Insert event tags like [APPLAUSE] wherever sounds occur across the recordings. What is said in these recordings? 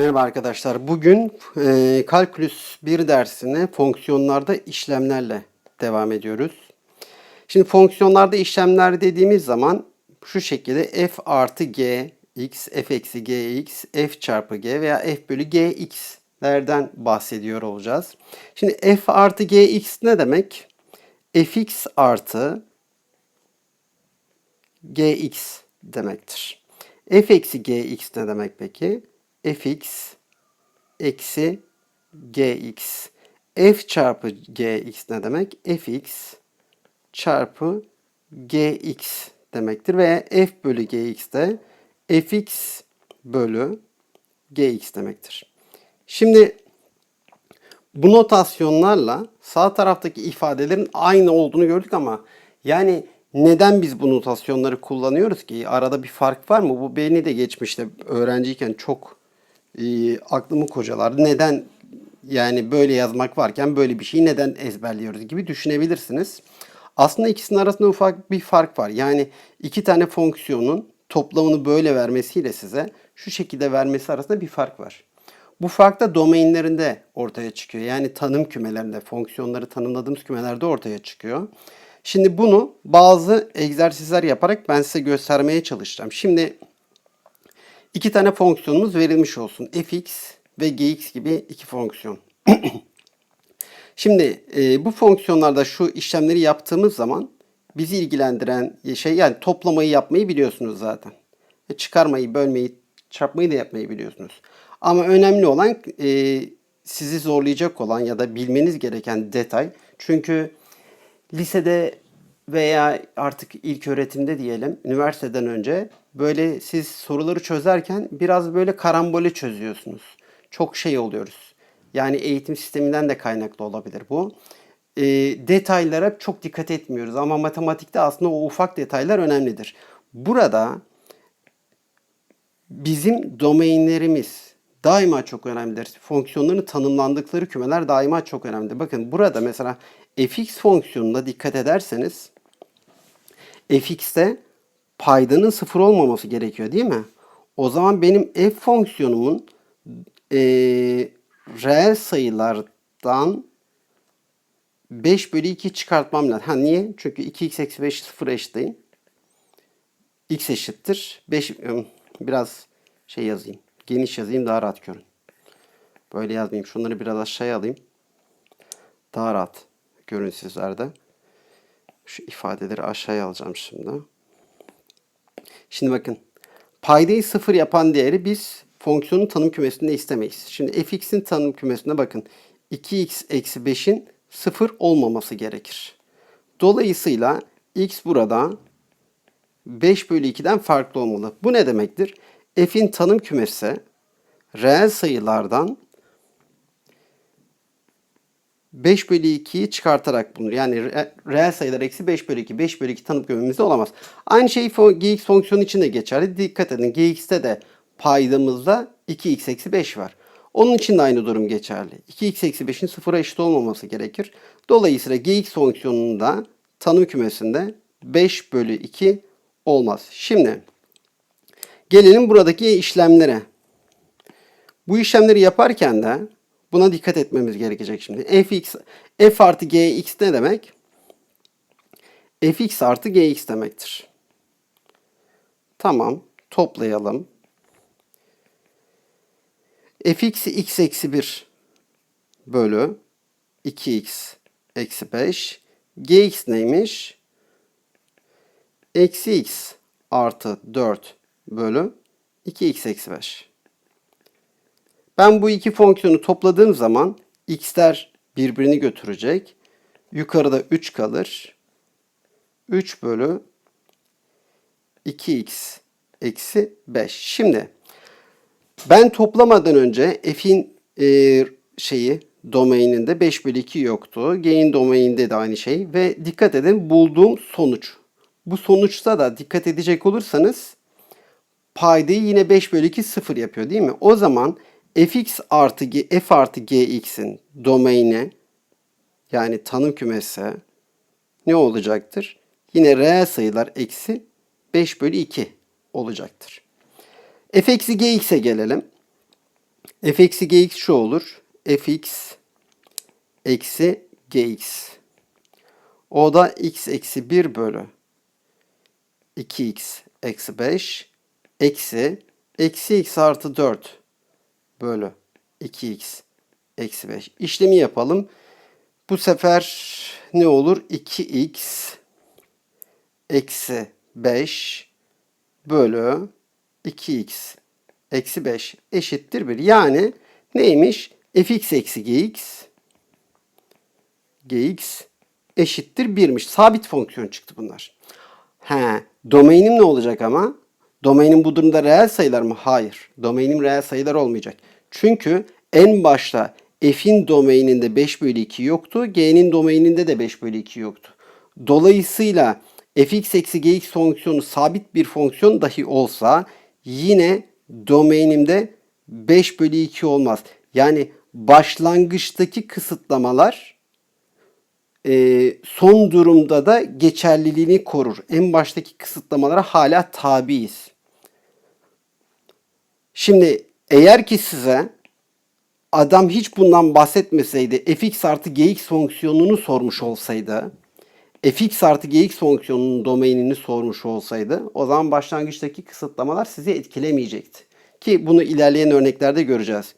Merhaba arkadaşlar. Bugün e, kalkülüs 1 dersine fonksiyonlarda işlemlerle devam ediyoruz. Şimdi fonksiyonlarda işlemler dediğimiz zaman şu şekilde f artı g x, f eksi g x, f çarpı g veya f bölü g x'lerden bahsediyor olacağız. Şimdi f artı g x ne demek? fx artı gx demektir. f eksi gx ne demek peki? Fx eksi gx. f çarpı gx ne demek? fx çarpı gx demektir. Veya f bölü gx de fx bölü gx demektir. Şimdi bu notasyonlarla sağ taraftaki ifadelerin aynı olduğunu gördük ama yani neden biz bu notasyonları kullanıyoruz ki? Arada bir fark var mı? Bu beni de geçmişte öğrenciyken çok e, aklımı kocalardı. Neden yani böyle yazmak varken böyle bir şeyi neden ezberliyoruz gibi düşünebilirsiniz. Aslında ikisinin arasında ufak bir fark var. Yani iki tane fonksiyonun toplamını böyle vermesiyle size şu şekilde vermesi arasında bir fark var. Bu fark da domainlerinde ortaya çıkıyor. Yani tanım kümelerinde, fonksiyonları tanımladığımız kümelerde ortaya çıkıyor. Şimdi bunu bazı egzersizler yaparak ben size göstermeye çalışacağım. Şimdi iki tane fonksiyonumuz verilmiş olsun. fx ve gx gibi iki fonksiyon. [CLEARS THROAT] Şimdi e, bu fonksiyonlarda şu işlemleri yaptığımız zaman bizi ilgilendiren şey yani toplamayı yapmayı biliyorsunuz zaten. E, çıkarmayı, bölmeyi, çarpmayı da yapmayı biliyorsunuz. Ama önemli olan e, sizi zorlayacak olan ya da bilmeniz gereken detay. Çünkü lisede veya artık ilk öğretimde diyelim, üniversiteden önce böyle siz soruları çözerken biraz böyle karambole çözüyorsunuz. Çok şey oluyoruz. Yani eğitim sisteminden de kaynaklı olabilir bu. E, detaylara çok dikkat etmiyoruz ama matematikte aslında o ufak detaylar önemlidir. Burada bizim domainlerimiz daima çok önemlidir. Fonksiyonların tanımlandıkları kümeler daima çok önemlidir. Bakın burada mesela fx fonksiyonuna dikkat ederseniz fx'te paydanın sıfır olmaması gerekiyor değil mi? O zaman benim f fonksiyonumun e, reel sayılardan 5 bölü 2 çıkartmam lazım. Ha niye? Çünkü 2x eksi 5 sıfır eşitleyin. x eşittir. 5 biraz şey yazayım. Geniş yazayım daha rahat görün. Böyle yazmayayım. Şunları biraz aşağıya alayım. Daha rahat görün sizlerde. Şu ifadeleri aşağıya alacağım şimdi. Şimdi bakın. Paydayı sıfır yapan değeri biz fonksiyonun tanım kümesinde istemeyiz. Şimdi fx'in tanım kümesine bakın. 2x eksi 5'in sıfır olmaması gerekir. Dolayısıyla x burada 5 bölü 2'den farklı olmalı. Bu ne demektir? f'in tanım kümesi reel sayılardan 5 bölü 2'yi çıkartarak bulunur. Yani reel sayılar eksi 5 bölü 2. 5 bölü 2 tanım kümemizde olamaz. Aynı şey gx fonksiyonu için de geçerli. Dikkat edin gx'te de paydamızda 2x eksi 5 var. Onun için de aynı durum geçerli. 2x eksi 5'in sıfıra eşit olmaması gerekir. Dolayısıyla gx fonksiyonunda tanım kümesinde 5 bölü 2 olmaz. Şimdi gelelim buradaki işlemlere. Bu işlemleri yaparken de buna dikkat etmemiz gerekecek şimdi. fx, f artı gx ne demek? fx artı gx demektir. Tamam. Toplayalım. fx x eksi 1 bölü 2x eksi 5. gx neymiş? Eksi x artı 4 bölü 2x eksi 5. Ben bu iki fonksiyonu topladığım zaman x'ler birbirini götürecek. Yukarıda 3 kalır. 3 bölü 2x eksi 5. Şimdi ben toplamadan önce f'in e, şeyi domaininde 5 bölü 2 yoktu. G'in domaininde de aynı şey. Ve dikkat edin bulduğum sonuç. Bu sonuçta da dikkat edecek olursanız paydayı yine 5 bölü 2 sıfır yapıyor değil mi? O zaman fx artı g, f artı gx'in domaini yani tanım kümesi ne olacaktır? Yine reel sayılar eksi 5 bölü 2 olacaktır. f eksi gx'e gelelim. f eksi gx şu olur. fx eksi gx. O da x eksi 1 bölü 2x eksi 5 eksi eksi x artı 4 bölü 2x eksi 5. İşlemi yapalım. Bu sefer ne olur? 2x eksi 5 bölü 2x eksi 5 eşittir 1. Yani neymiş? fx eksi gx gx eşittir 1'miş. Sabit fonksiyon çıktı bunlar. He, domainim ne olacak ama? Domainim bu durumda reel sayılar mı? Hayır. Domainim reel sayılar olmayacak. Çünkü en başta f'in domaininde 5 bölü 2 yoktu. G'nin domaininde de 5 bölü 2 yoktu. Dolayısıyla fx eksi gx fonksiyonu sabit bir fonksiyon dahi olsa yine domainimde 5 bölü 2 olmaz. Yani başlangıçtaki kısıtlamalar e, son durumda da geçerliliğini korur. En baştaki kısıtlamalara hala tabiiz. Şimdi eğer ki size adam hiç bundan bahsetmeseydi fx artı gx fonksiyonunu sormuş olsaydı fx artı gx fonksiyonunun domainini sormuş olsaydı o zaman başlangıçtaki kısıtlamalar sizi etkilemeyecekti. Ki bunu ilerleyen örneklerde göreceğiz.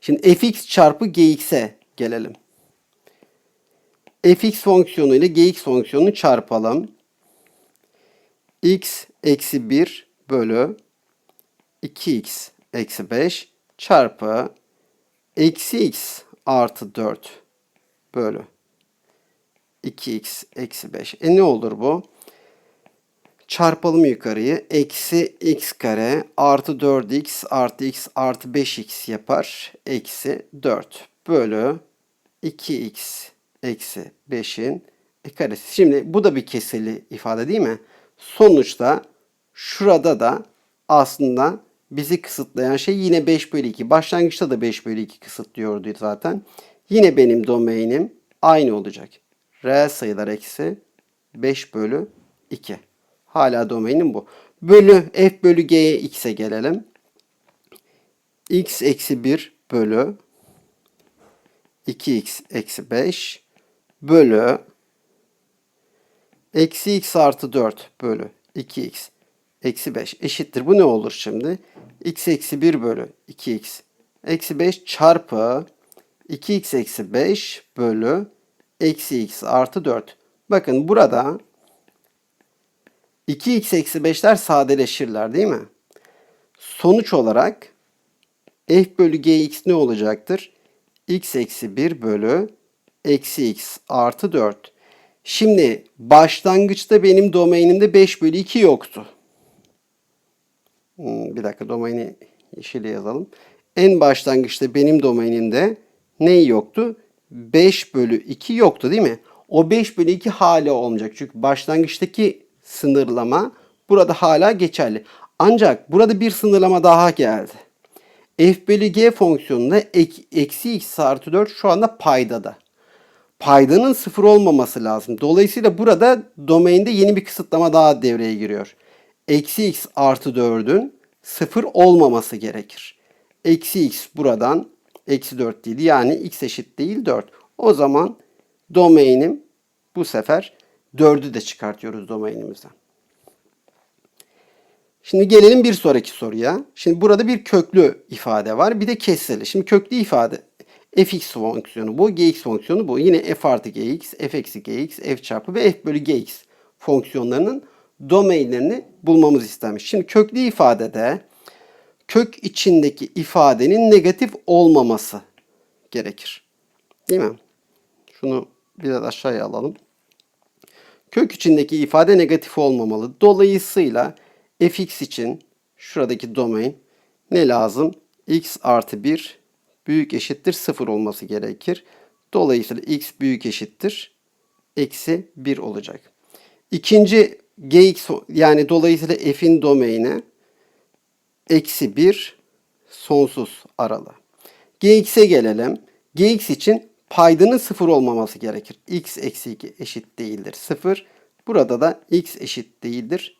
Şimdi fx çarpı gx'e gelelim. fx fonksiyonu ile gx fonksiyonunu çarpalım. x eksi 1 bölü 2x eksi 5 çarpı eksi x artı 4 bölü 2x eksi 5. E ne olur bu? Çarpalım yukarıyı. Eksi x kare artı 4x artı x artı 5x yapar. Eksi 4 bölü 2x eksi 5'in e karesi. Şimdi bu da bir kesirli ifade değil mi? Sonuçta şurada da aslında bizi kısıtlayan şey yine 5 bölü 2. Başlangıçta da 5 bölü 2 kısıtlıyordu zaten. Yine benim domainim aynı olacak. Reel sayılar eksi 5 bölü 2. Hala domainim bu. Bölü f bölü g'ye x'e gelelim. x eksi 1 bölü 2x eksi 5 bölü eksi x artı 4 bölü 2x eksi 5 eşittir. Bu ne olur şimdi? x eksi 1 bölü 2x eksi 5 çarpı 2x eksi 5 bölü eksi x artı 4. Bakın burada 2x eksi 5'ler sadeleşirler değil mi? Sonuç olarak f bölü gx ne olacaktır? x eksi 1 bölü eksi x artı 4. Şimdi başlangıçta benim domainimde 5 bölü 2 yoktu. Hmm, bir dakika domaini yeşile yazalım. En başlangıçta benim domainimde ne yoktu? 5 bölü 2 yoktu değil mi? O 5 bölü 2 hala olmayacak. Çünkü başlangıçtaki sınırlama burada hala geçerli. Ancak burada bir sınırlama daha geldi. f bölü g fonksiyonunda ek, eksi x artı 4 şu anda paydada. Paydanın sıfır olmaması lazım. Dolayısıyla burada domainde yeni bir kısıtlama daha devreye giriyor. Eksi x artı 4'ün sıfır olmaması gerekir. Eksi x buradan eksi 4 değil. Yani x eşit değil 4. O zaman domainim bu sefer 4'ü de çıkartıyoruz domainimizden. Şimdi gelelim bir sonraki soruya. Şimdi burada bir köklü ifade var. Bir de kesreli. Şimdi köklü ifade fx fonksiyonu bu. gx fonksiyonu bu. Yine f artı gx, f eksi gx, f çarpı ve f bölü gx fonksiyonlarının domainlerini bulmamız istenmiş. Şimdi köklü ifadede kök içindeki ifadenin negatif olmaması gerekir. Değil mi? Şunu biraz aşağıya alalım. Kök içindeki ifade negatif olmamalı. Dolayısıyla fx için şuradaki domain ne lazım? x artı 1 büyük eşittir 0 olması gerekir. Dolayısıyla x büyük eşittir eksi 1 olacak. İkinci gx yani dolayısıyla f'in domaini eksi 1 sonsuz aralı. gx'e gelelim. gx için paydanın 0 olmaması gerekir. x eksi 2 eşit değildir 0. Burada da x eşit değildir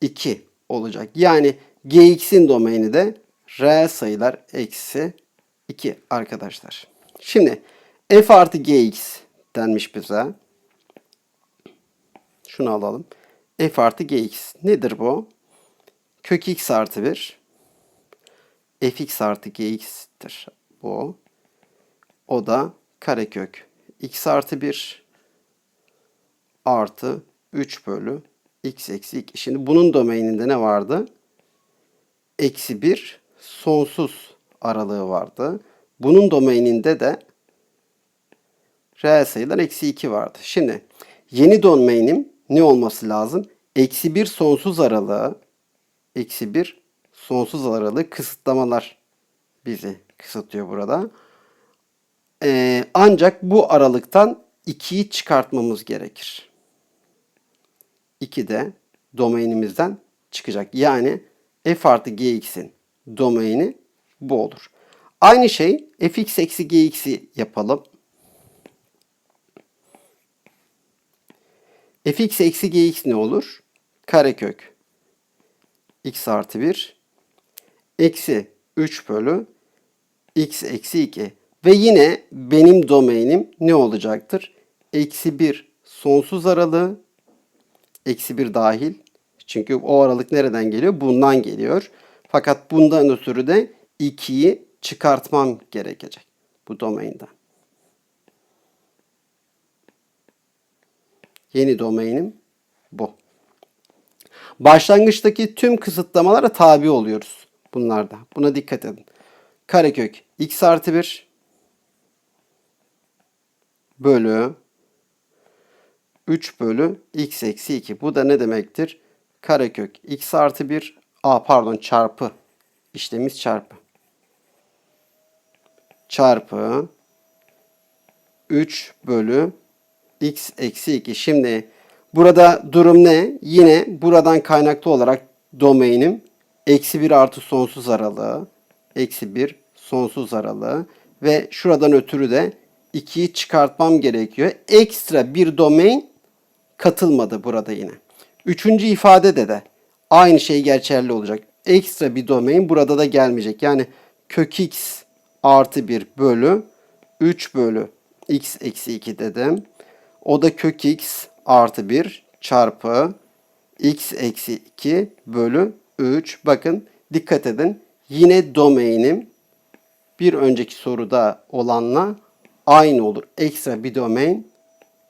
2 olacak. Yani gx'in domaini de reel sayılar eksi 2 arkadaşlar. Şimdi f artı gx denmiş bize. Şunu alalım. F artı gx nedir bu? Kök x artı 1 fx artı gx'tir bu. O da karekök x artı 1 artı 3 bölü x eksi 2. Şimdi bunun domaininde ne vardı? Eksi 1 sonsuz aralığı vardı. Bunun domaininde de reel sayılar eksi 2 vardı. Şimdi yeni domainim ne olması lazım? Eksi 1 sonsuz aralığı eksi 1 sonsuz aralığı kısıtlamalar bizi kısıtlıyor burada. Ee, ancak bu aralıktan 2'yi çıkartmamız gerekir. 2 de domainimizden çıkacak. Yani f artı gx'in domaini bu olur. Aynı şey fx eksi gx'i yapalım. Fx eksi gx ne olur? Karekök x artı 1 eksi 3 bölü x eksi 2. Ve yine benim domainim ne olacaktır? Eksi 1 sonsuz aralığı eksi 1 dahil. Çünkü o aralık nereden geliyor? Bundan geliyor. Fakat bundan ötürü de 2'yi çıkartmam gerekecek bu domainden. Yeni domainim bu. Başlangıçtaki tüm kısıtlamalara tabi oluyoruz bunlarda. Buna dikkat edin. Karekök x artı 1 bölü 3 bölü x eksi 2. Bu da ne demektir? Karekök x artı 1 a pardon çarpı işlemimiz çarpı çarpı 3 bölü x eksi 2. Şimdi burada durum ne? Yine buradan kaynaklı olarak domainim eksi 1 artı sonsuz aralığı eksi 1 sonsuz aralığı ve şuradan ötürü de 2'yi çıkartmam gerekiyor. Ekstra bir domain katılmadı burada yine. Üçüncü ifadede de aynı şey geçerli olacak. Ekstra bir domain burada da gelmeyecek. Yani kök x artı 1 bölü 3 bölü x eksi 2 dedim. O da kök x artı 1 çarpı x eksi 2 bölü 3. Bakın dikkat edin. Yine domainim bir önceki soruda olanla aynı olur. Ekstra bir domain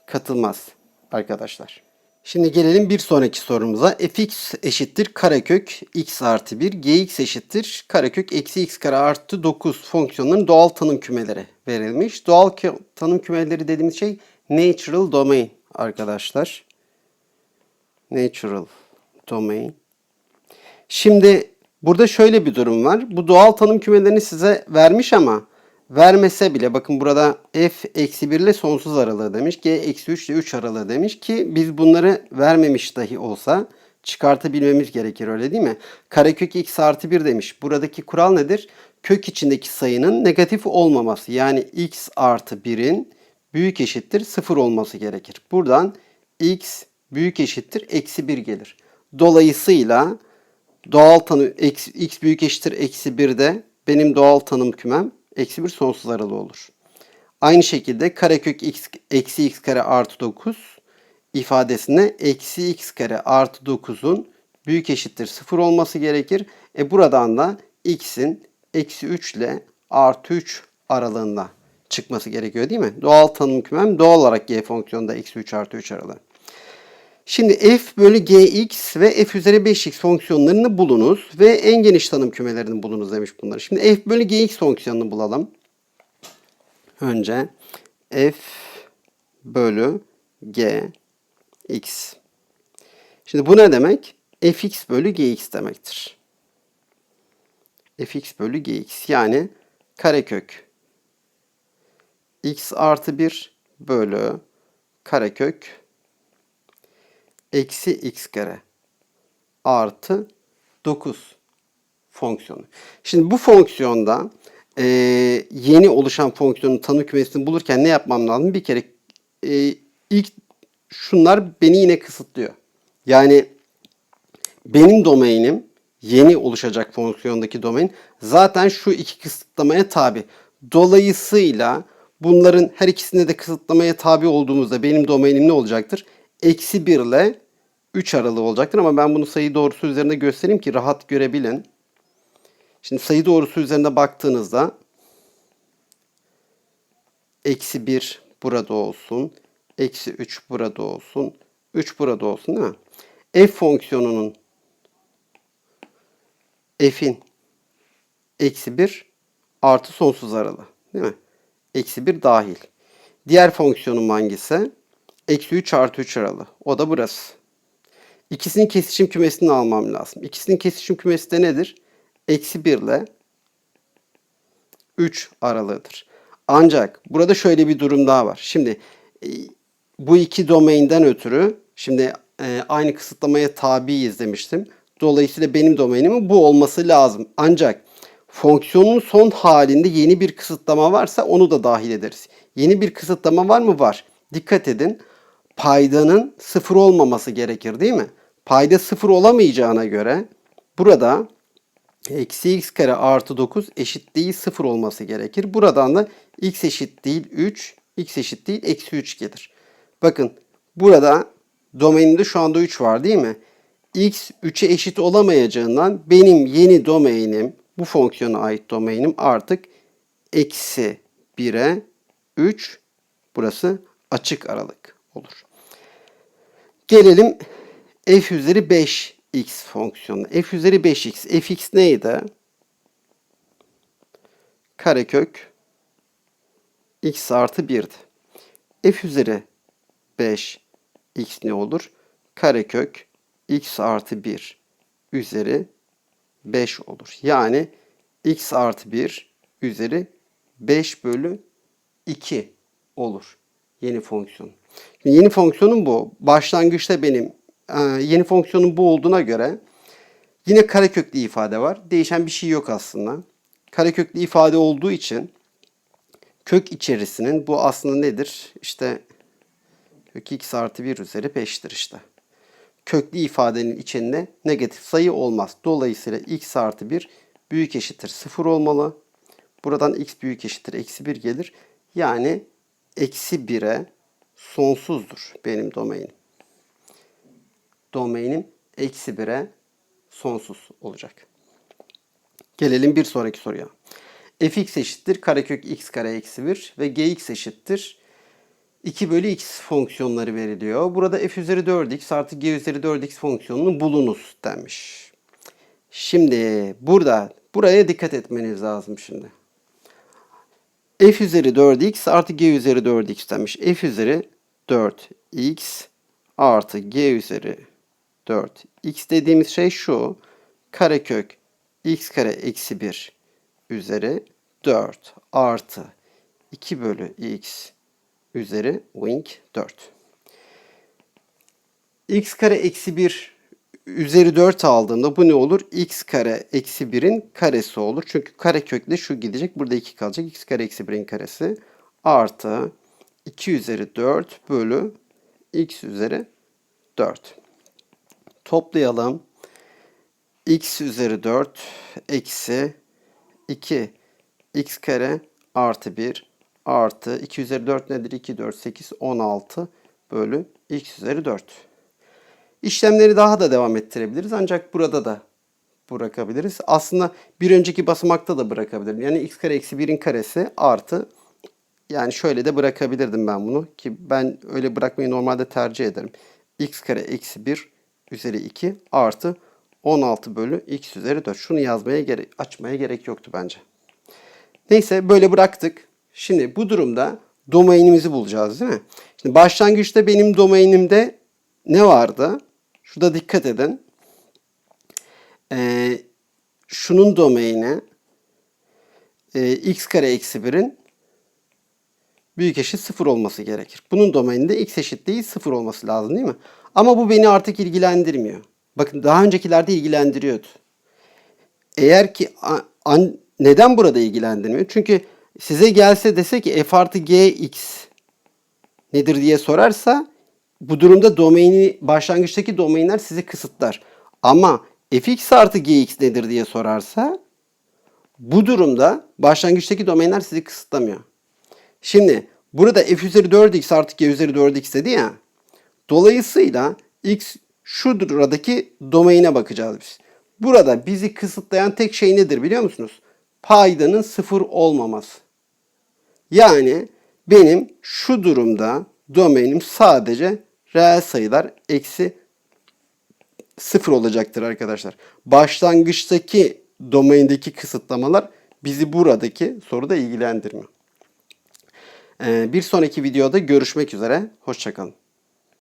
katılmaz arkadaşlar. Şimdi gelelim bir sonraki sorumuza. fx eşittir karekök x artı 1, gx eşittir karekök eksi x kare artı 9 fonksiyonların doğal tanım kümeleri verilmiş. Doğal tanım kümeleri dediğimiz şey natural domain arkadaşlar. Natural domain. Şimdi burada şöyle bir durum var. Bu doğal tanım kümelerini size vermiş ama vermese bile bakın burada f eksi 1 ile sonsuz aralığı demiş. g eksi 3 ile 3 aralığı demiş ki biz bunları vermemiş dahi olsa çıkartabilmemiz gerekir öyle değil mi? Karekök x artı 1 demiş. Buradaki kural nedir? Kök içindeki sayının negatif olmaması. Yani x artı 1'in büyük eşittir 0 olması gerekir. Buradan x büyük eşittir eksi 1 gelir. Dolayısıyla doğal tanım x, büyük eşittir eksi 1'de benim doğal tanım kümem eksi 1 sonsuz aralığı olur. Aynı şekilde karekök x eksi x kare artı 9 ifadesine eksi x kare artı 9'un büyük eşittir 0 olması gerekir. E buradan da x'in eksi 3 ile artı 3 aralığında çıkması gerekiyor değil mi? Doğal tanım kümem doğal olarak g fonksiyonunda eksi 3 artı 3 aralığı. Şimdi f bölü gx ve f üzeri 5x fonksiyonlarını bulunuz ve en geniş tanım kümelerini bulunuz demiş bunları. Şimdi f bölü gx fonksiyonunu bulalım. Önce f bölü gx. Şimdi bu ne demek? fx bölü gx demektir. fx bölü gx yani karekök x artı 1 bölü karekök eksi x kare artı 9 fonksiyonu. Şimdi bu fonksiyonda e, yeni oluşan fonksiyonun tanım kümesini bulurken ne yapmam lazım? Bir kere e, ilk şunlar beni yine kısıtlıyor. Yani benim domainim yeni oluşacak fonksiyondaki domain zaten şu iki kısıtlamaya tabi. Dolayısıyla bunların her ikisinde de kısıtlamaya tabi olduğumuzda benim domainim ne olacaktır? Eksi 1 ile 3 aralığı olacaktır ama ben bunu sayı doğrusu üzerinde göstereyim ki rahat görebilin. Şimdi sayı doğrusu üzerinde baktığınızda eksi 1 burada olsun. Eksi 3 burada olsun. 3 burada olsun değil mi? F fonksiyonunun f'in eksi 1 artı sonsuz aralığı. Değil mi? Eksi 1 dahil. Diğer fonksiyonum hangisi? Eksi 3 artı 3 aralığı. O da burası. İkisinin kesişim kümesini almam lazım. İkisinin kesişim kümesi de nedir? Eksi 1 ile 3 aralığıdır. Ancak burada şöyle bir durum daha var. Şimdi e, bu iki domainden ötürü şimdi e, aynı kısıtlamaya tabiiz demiştim. Dolayısıyla benim domainim bu olması lazım. Ancak fonksiyonun son halinde yeni bir kısıtlama varsa onu da dahil ederiz. Yeni bir kısıtlama var mı? Var. Dikkat edin. Paydanın sıfır olmaması gerekir değil mi? Payda sıfır olamayacağına göre burada eksi x kare artı 9 eşit değil 0 olması gerekir. Buradan da x eşit değil 3, x eşit değil eksi 3 gelir. Bakın burada domainimde şu anda 3 var değil mi? x 3'e eşit olamayacağından benim yeni domainim, bu fonksiyona ait domainim artık eksi 1'e 3, burası açık aralık olur. Gelelim f üzeri 5x fonksiyonuna. f üzeri 5x. fx neydi? Karekök x artı 1'di. f üzeri 5 x ne olur? Karekök x artı 1 üzeri 5 olur. Yani x artı 1 üzeri 5 bölü 2 olur. Yeni fonksiyon. Şimdi yeni fonksiyonum bu. Başlangıçta benim e, yeni fonksiyonum bu olduğuna göre yine kareköklü ifade var. Değişen bir şey yok aslında. Kareköklü ifade olduğu için kök içerisinin bu aslında nedir? İşte kök x artı 1 üzeri 5'tir işte. Köklü ifadenin içinde negatif sayı olmaz. Dolayısıyla x artı 1 büyük eşittir 0 olmalı. Buradan x büyük eşittir eksi 1 gelir. Yani eksi 1'e sonsuzdur benim domainim. Domainim eksi 1'e sonsuz olacak. Gelelim bir sonraki soruya. fx eşittir karekök x kare eksi 1 ve gx eşittir 2 bölü x fonksiyonları veriliyor. Burada f üzeri 4x artı g üzeri 4x fonksiyonunu bulunuz denmiş. Şimdi burada buraya dikkat etmeniz lazım şimdi. f üzeri 4x artı g üzeri 4x demiş. f üzeri 4x artı g üzeri 4. x dediğimiz şey şu. Karekök x kare eksi 1 üzeri 4 artı 2 bölü x üzeri wing 4. x kare eksi 1 üzeri 4 aldığımda bu ne olur? x kare eksi 1'in karesi olur. Çünkü kare kökle şu gidecek. Burada 2 kalacak. x kare eksi 1'in karesi artı 2 üzeri 4 bölü x üzeri 4. Toplayalım. x üzeri 4 eksi 2 x kare artı 1 artı 2 üzeri 4 nedir? 2, 4, 8, 16 bölü x üzeri 4. İşlemleri daha da devam ettirebiliriz ancak burada da bırakabiliriz. Aslında bir önceki basamakta da bırakabilirim. Yani x kare eksi 1'in karesi artı yani şöyle de bırakabilirdim ben bunu ki ben öyle bırakmayı normalde tercih ederim. x kare eksi 1 üzeri 2 artı 16 bölü x üzeri 4. Şunu yazmaya gerek, açmaya gerek yoktu bence. Neyse böyle bıraktık. Şimdi bu durumda domainimizi bulacağız değil mi? Şimdi başlangıçta benim domainimde ne vardı? Şurada dikkat edin. Ee, şunun domaini e, x kare eksi 1'in büyük eşit 0 olması gerekir. Bunun domaininde x eşit değil 0 olması lazım değil mi? Ama bu beni artık ilgilendirmiyor. Bakın daha öncekilerde ilgilendiriyordu. Eğer ki an, neden burada ilgilendirmiyor? Çünkü size gelse dese ki f artı gx nedir diye sorarsa bu durumda domaini başlangıçtaki domainler sizi kısıtlar. Ama fx artı gx nedir diye sorarsa bu durumda başlangıçtaki domainler sizi kısıtlamıyor. Şimdi burada f üzeri 4x artı g üzeri 4x dedi ya. Dolayısıyla x şu buradaki domaine bakacağız biz. Burada bizi kısıtlayan tek şey nedir biliyor musunuz? Paydanın sıfır olmaması. Yani benim şu durumda domainim sadece reel sayılar eksi sıfır olacaktır arkadaşlar. Başlangıçtaki domaindeki kısıtlamalar bizi buradaki soruda ilgilendirmiyor. Ee, bir sonraki videoda görüşmek üzere. Hoşçakalın.